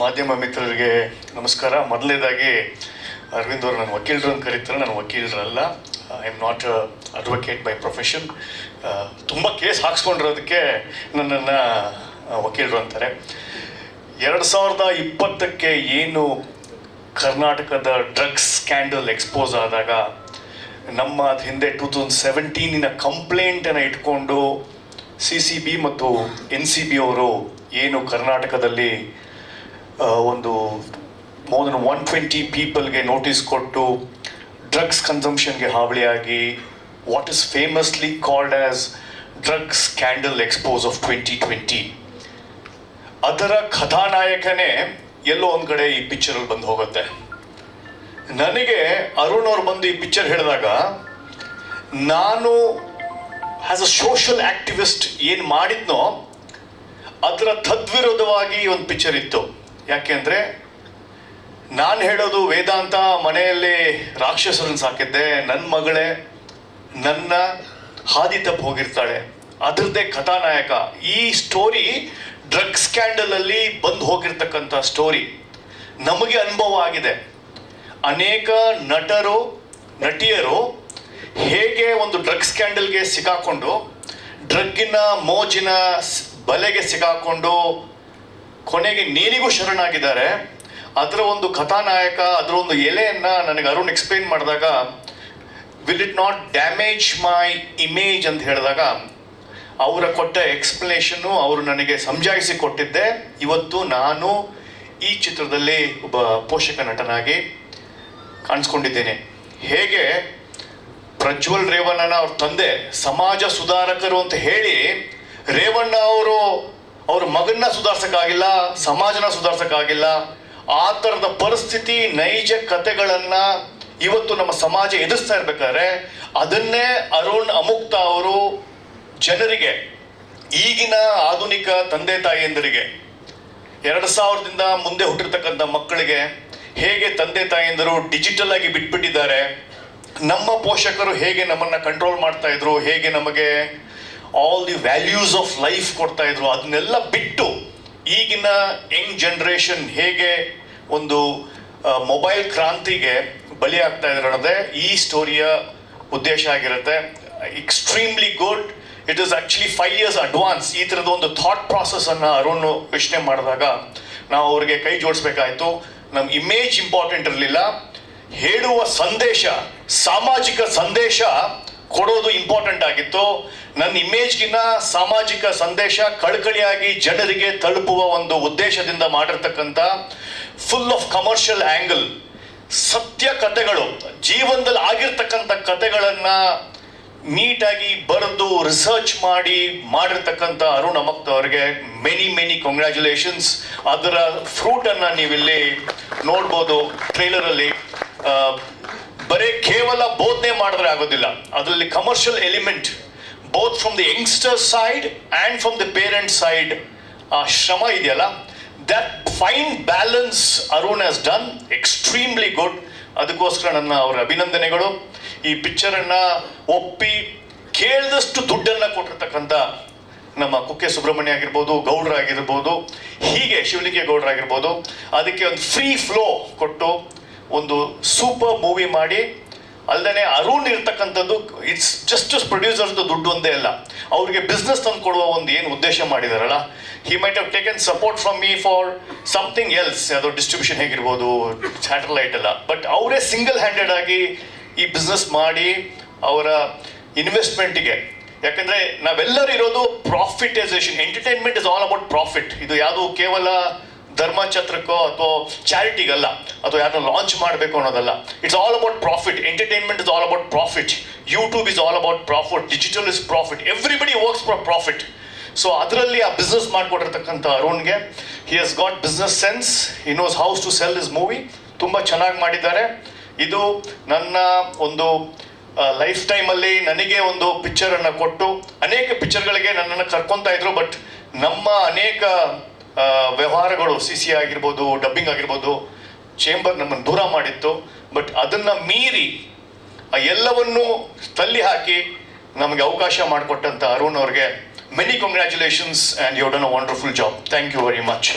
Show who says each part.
Speaker 1: ಮಾಧ್ಯಮ ಮಿತ್ರರಿಗೆ ನಮಸ್ಕಾರ. ಮೊದಲನೇದಾಗಿ, ಅರವಿಂದ್ ಅವರು ನನ್ನ ವಕೀಲರು ಅಂತ ಕರೀತಾರೆ. ನಾನು ವಕೀಲರಲ್ಲ I am not advocate by profession ತುಂಬ ಕೇಸ್ ಹಾಕ್ಸ್ಕೊಂಡಿರೋದಕ್ಕೆ ನನ್ನನ್ನು ವಕೀಲರು ಅಂತಾರೆ. ಎರಡು ಸಾವಿರದ ಇಪ್ಪತ್ತಕ್ಕೆ ಏನು ಕರ್ನಾಟಕದ ಡ್ರಗ್ಸ್ ಸ್ಕ್ಯಾಂಡಲ್ ಎಕ್ಸ್ಪೋಸ್ ಆದಾಗ, ನಮ್ಮ ಅದು ಹಿಂದೆ ಟೂ ತೌಸಂಡ್ ಸೆವೆಂಟೀನಿನ ಕಂಪ್ಲೇಂಟನ್ನು ಇಟ್ಕೊಂಡು ಸಿ ಸಿ ಬಿ ಮತ್ತು ಎನ್ ಸಿ ಬಿ ಅವರು ಏನು ಕರ್ನಾಟಕದಲ್ಲಿ ಒಂದು ಮೋರ್ ದನ್ ಒನ್ ಟ್ವೆಂಟಿ ಪೀಪಲ್ಗೆ ನೋಟಿಸ್ ಕೊಟ್ಟು ಡ್ರಗ್ಸ್ ಕನ್ಸಂಪ್ಷನ್ಗೆ ಹಾವಳಿಯಾಗಿ what is famously called as drugs scandal expose of twenty twenty ಅದರ ಕಥಾನಾಯಕನೇ ಎಲ್ಲೋ ಒಂದು ಕಡೆ ಈ ಪಿಕ್ಚರಲ್ಲಿ ಬಂದು ಹೋಗುತ್ತೆ. ನನಗೆ ಅರುಣ್ ಅವ್ರು ಬಂದು ಈ ಪಿಕ್ಚರ್ ಹೇಳಿದಾಗ, ನಾನು ಆಸ್ ಅ ಸೋಷಲ್ ಆಕ್ಟಿವಿಸ್ಟ್ ಏನು ಮಾಡಿದ್ನೋ, ಅದರ ತದ್ವಿರೋಧವಾಗಿ ಒಂದು ಪಿಕ್ಚರ್ ಇತ್ತು. ಯಾಕೆಂದ್ರೆ ನಾನು ಹೇಳೋದು ವೇದಾಂತ ಮನೆಯಲ್ಲಿ ರಾಕ್ಷಸರನ್ನು ಸಾಕಿದ್ದೆ. ನನ್ನ ಮಗಳೇ ನನ್ನ ಹಾದಿ ತಪ್ಪು ಹೋಗಿರ್ತಾಳೆ. ಅದರದ್ದೇ ಕಥಾನಾಯಕ. ಈ ಸ್ಟೋರಿ ಡ್ರಗ್ ಸ್ಕ್ಯಾಂಡಲ್ ಅಲ್ಲಿ ಬಂದು ಹೋಗಿರ್ತಕ್ಕಂಥ ಸ್ಟೋರಿ ನಮಗೆ ಅನುಭವ ಆಗಿದೆ. ಅನೇಕ ನಟರು, ನಟಿಯರು ಹೇಗೆ ಒಂದು ಡ್ರಗ್ ಸ್ಕ್ಯಾಂಡಲ್ಗೆ ಸಿಕ್ಕಾಕೊಂಡು ಡ್ರಗ್ಗಿನ ಮೋಜಿನ ಬಲೆಗೆ ಸಿಕ್ಕಾಕೊಂಡು ಕೊನೆಗೆ ನೀರಿಗೂ ಶರಣಾಗಿದ್ದಾರೆ. ಅದರ ಒಂದು ಕಥಾನಾಯಕ, ಅದರ ಒಂದು ಎಲೆಯನ್ನ ನನಗೆ ಅರುಣ್ ಎಕ್ಸ್ಪ್ಲೇನ್ ಮಾಡಿದಾಗ will it not damage my image ಅಂತ ಹೇಳಿದಾಗ, ಅವರ ಕೊಟ್ಟ ಎಕ್ಸ್ಪ್ಲನೇಷನ್ನು ಅವರು ನನಗೆ ಸಂಜಾಯಿಸಿ ಕೊಟ್ಟಿದ್ದೆ. ಇವತ್ತು ನಾನು ಈ ಚಿತ್ರದಲ್ಲಿ ಒಬ್ಬ ಪೋಷಕ ನಟನಾಗಿ ಕಾಣಿಸ್ಕೊಂಡಿದ್ದೇನೆ. ಹೇಗೆ? ಪ್ರಜ್ವಲ್ ರೇವಣ್ಣನ ಅವ್ರ ತಂದೆ, ಸಮಾಜ ಸುಧಾರಕರು ಅಂತ ಹೇಳಿ, ರೇವಣ್ಣ ಅವರು ಅವ್ರ ಮಗನ್ನ ಸುಧಾರ್ಸಕ್ಕಾಗಿಲ್ಲ, ಸಮಾಜನ ಸುಧಾರ್ಸಕ್ಕಾಗಿಲ್ಲ, ಆ ಥರದ ಪರಿಸ್ಥಿತಿ, ನೈಜ ಕತೆಗಳನ್ನ ಇವತ್ತು ನಮ್ಮ ಸಮಾಜ ಎದುರಿಸ್ತಾ ಇರ್ಬೇಕಾದ್ರೆ ಅದನ್ನೇ ಅರುಣ್ ಅಮುಕ್ತ ಅವರು ಜನರಿಗೆ, ಈಗಿನ ಆಧುನಿಕ ತಂದೆ ತಾಯಿಯಂದರಿಗೆ, ಎರಡು ಸಾವಿರದಿಂದ ಮುಂದೆ ಹುಟ್ಟಿರ್ತಕ್ಕಂಥ ಮಕ್ಕಳಿಗೆ ಹೇಗೆ ತಂದೆ ತಾಯಿಯಂದರು ಡಿಜಿಟಲ್ ಆಗಿ ಬಿಟ್ಬಿಟ್ಟಿದ್ದಾರೆ, ನಮ್ಮ ಪೋಷಕರು ಹೇಗೆ ನಮ್ಮನ್ನ ಕಂಟ್ರೋಲ್ ಮಾಡ್ತಾ ಇದ್ರು, ಹೇಗೆ ನಮಗೆ all the values of life ಕೊಡ್ತಾ ಇದ್ರು, ಅದನ್ನೆಲ್ಲ ಬಿಟ್ಟು ಈಗಿನ ಯಂಗ್ ಜನ್ರೇಷನ್ ಹೇಗೆ ಒಂದು ಮೊಬೈಲ್ ಕ್ರಾಂತಿಗೆ ಬಲಿ ಆಗ್ತಾ ಇದ್ದಾರೆ ಅನ್ನೋದೇ ಈ ಸ್ಟೋರಿಯ ಉದ್ದೇಶ ಆಗಿರುತ್ತೆ. Extremely good it is actually five years advance ಈ ಥರದ ಒಂದು ಥಾಟ್ ಪ್ರಾಸೆಸನ್ನು ಅರುಣ್ ಯೋಚನೆ ಮಾಡಿದಾಗ ನಾವು ಅವ್ರಿಗೆ ಕೈ ಜೋಡಿಸ್ಬೇಕಾಯ್ತು. ನಮ್ಮ ಇಮೇಜ್ ಇಂಪಾರ್ಟೆಂಟ್ ಇರಲಿಲ್ಲ. ಹೇಳುವ ಸಂದೇಶ, ಸಾಮಾಜಿಕ ಸಂದೇಶ ಕೊಡೋದು ಇಂಪಾರ್ಟೆಂಟ್ ಆಗಿತ್ತು. ನನ್ನ ಇಮೇಜ್ಗಿನ್ನ ಸಾಮಾಜಿಕ ಸಂದೇಶ ಕಳಕಳಿಯಾಗಿ ಜನರಿಗೆ ತಲುಪುವ ಒಂದು ಉದ್ದೇಶದಿಂದ ಮಾಡಿರ್ತಕ್ಕಂಥ ಫುಲ್ ಆಫ್ ಕಮರ್ಷಿಯಲ್ ಆಂಗಲ್ ಸತ್ಯ ಕಥೆಗಳು ಜೀವನದಲ್ಲಿ ಆಗಿರ್ತಕ್ಕಂಥ ಕಥೆಗಳನ್ನು ನೀಟಾಗಿ ಬರೆದು ರಿಸರ್ಚ್ ಮಾಡಿ ಮಾಡಿರ್ತಕ್ಕಂಥ ಅರುಣ್ ಅಮಕ್ತ ಅವರಿಗೆ ಮೆನಿ ಮೆನಿ ಕಂಗ್ರ್ಯಾಚುಲೇಷನ್ಸ್ ಅದರ ಫ್ರೂಟನ್ನು ನೀವಿಲ್ಲಿ ನೋಡ್ಬೋದು ಟ್ರೈಲರ್ ಅಲ್ಲಿ ಆ, ಬರೀ ಕೇವಲ ಬೋಧನೆ ಮಾಡಿದ್ರೆ ಆಗೋದಿಲ್ಲ. ಅದರಲ್ಲಿ commercial element both from the youngster side and from the parent side ಆ ಶ್ರಮ ಇದೆಯಲ್ಲ? That fine balance Arun has done extremely good ಅದಕ್ಕೋಸ್ಕರ ನನ್ನ ಅವರ ಅಭಿನಂದನೆಗಳು. ಈ ಪಿಕ್ಚರನ್ನು ಒಪ್ಪಿ ಕೇಳಿದಷ್ಟು ದುಡ್ಡನ್ನ ಕೊಟ್ಟಿರ್ತಕ್ಕಂಥ ನಮ್ಮ ಕುಕ್ಕೆ ಸುಬ್ರಹ್ಮಣ್ಯ ಆಗಿರ್ಬೋದು, ಗೌಡ್ರಾಗಿರ್ಬೋದು, ಹೀಗೆ ಶಿವಲಿಂಗ ಗೌಡ್ರ ಆಗಿರ್ಬೋದು ಅದಕ್ಕೆ ಒಂದು ಫ್ರೀ ಫ್ಲೋ ಕೊಟ್ಟು ಒಂದು ಸೂಪರ್ ಮೂವಿ ಮಾಡಿ ಅಲ್ಲದೆ ಅರುಣ್ ಇರ್ತಕ್ಕಂಥದ್ದು ಇಟ್ಸ್ ಜಸ್ಟ್ ಪ್ರೊಡ್ಯೂಸರ್ದು ದುಡ್ಡು ಒಂದೇ ಅಲ್ಲ, ಅವ್ರಿಗೆ ಬಿಸ್ನೆಸ್ ತಂದು ಕೊಡುವ ಒಂದು ಏನು ಉದ್ದೇಶ ಮಾಡಿದಾರಲ್ಲ he might have taken support from me for something else ಅದು ಡಿಸ್ಟ್ರಿಬ್ಯೂಷನ್ ಹೇಗಿರ್ಬೋದು ಸ್ಯಾಟಲೈಟ್ ಎಲ್ಲ. ಬಟ್ ಅವರೇ ಸಿಂಗಲ್ ಹ್ಯಾಂಡೆಡ್ ಆಗಿ ಈ ಬಿಸ್ನೆಸ್ ಮಾಡಿ ಅವರ ಇನ್ವೆಸ್ಟ್ಮೆಂಟಿಗೆ ಯಾಕಂದ್ರೆ ನಾವೆಲ್ಲರೂ ಇರೋದು profitisation entertainment is all about profit ಇದು ಯಾವುದು ಕೇವಲ ಧರ್ಮಛತ್ರಕ್ಕೋ ಅಥವಾ ಚಾರಿಟಿಗಲ್ಲ ಅಥವಾ ಯಾರನ್ನ ಲಾಂಚ್ ಮಾಡಬೇಕು ಅನ್ನೋದಲ್ಲ it's all about profit entertainment is all about profit YouTube is all about profit digital is profit everybody works for profit so ಅದರಲ್ಲಿ ಆ ಬಿಸ್ನೆಸ್ ಮಾಡಿಕೊಟ್ಟಿರ್ತಕ್ಕಂಥ ಅರುಣ್ಗೆ he has got business sense he knows how to sell his movie ತುಂಬ ಚೆನ್ನಾಗಿ ಮಾಡಿದ್ದಾರೆ. ಇದು ನನ್ನ ಒಂದು life ಟೈಮಲ್ಲಿ ನನಗೆ ಒಂದು ಪಿಕ್ಚರ್ ಅನ್ನ ಕೊಟ್ಟು, ಅನೇಕ ಪಿಕ್ಚರ್ಗಳಿಗೆ ನನ್ನನ್ನು ಕರ್ಕೊತಾ ಇದ್ರು ಬಟ್ ನಮ್ಮ ಅನೇಕ ವ್ಯವಹಾರಗಳು ಸಿ ಸಿ ಆಗಿರ್ಬೋದು ಡಬ್ಬಿಂಗ್ ಆಗಿರ್ಬೋದು ಚೇಂಬರ್ ನಮ್ಮನ್ನು ದೂರ ಮಾಡಿತ್ತು. ಬಟ್ ಅದನ್ನು ಮೀರಿ ಆ ಎಲ್ಲವನ್ನೂ ತಳ್ಳಿ ಹಾಕಿ ನಮಗೆ ಅವಕಾಶ ಮಾಡಿಕೊಟ್ಟಂಥ ಅರುಣ್ ಅವ್ರಿಗೆ many congratulations and you done a wonderful job thank you very much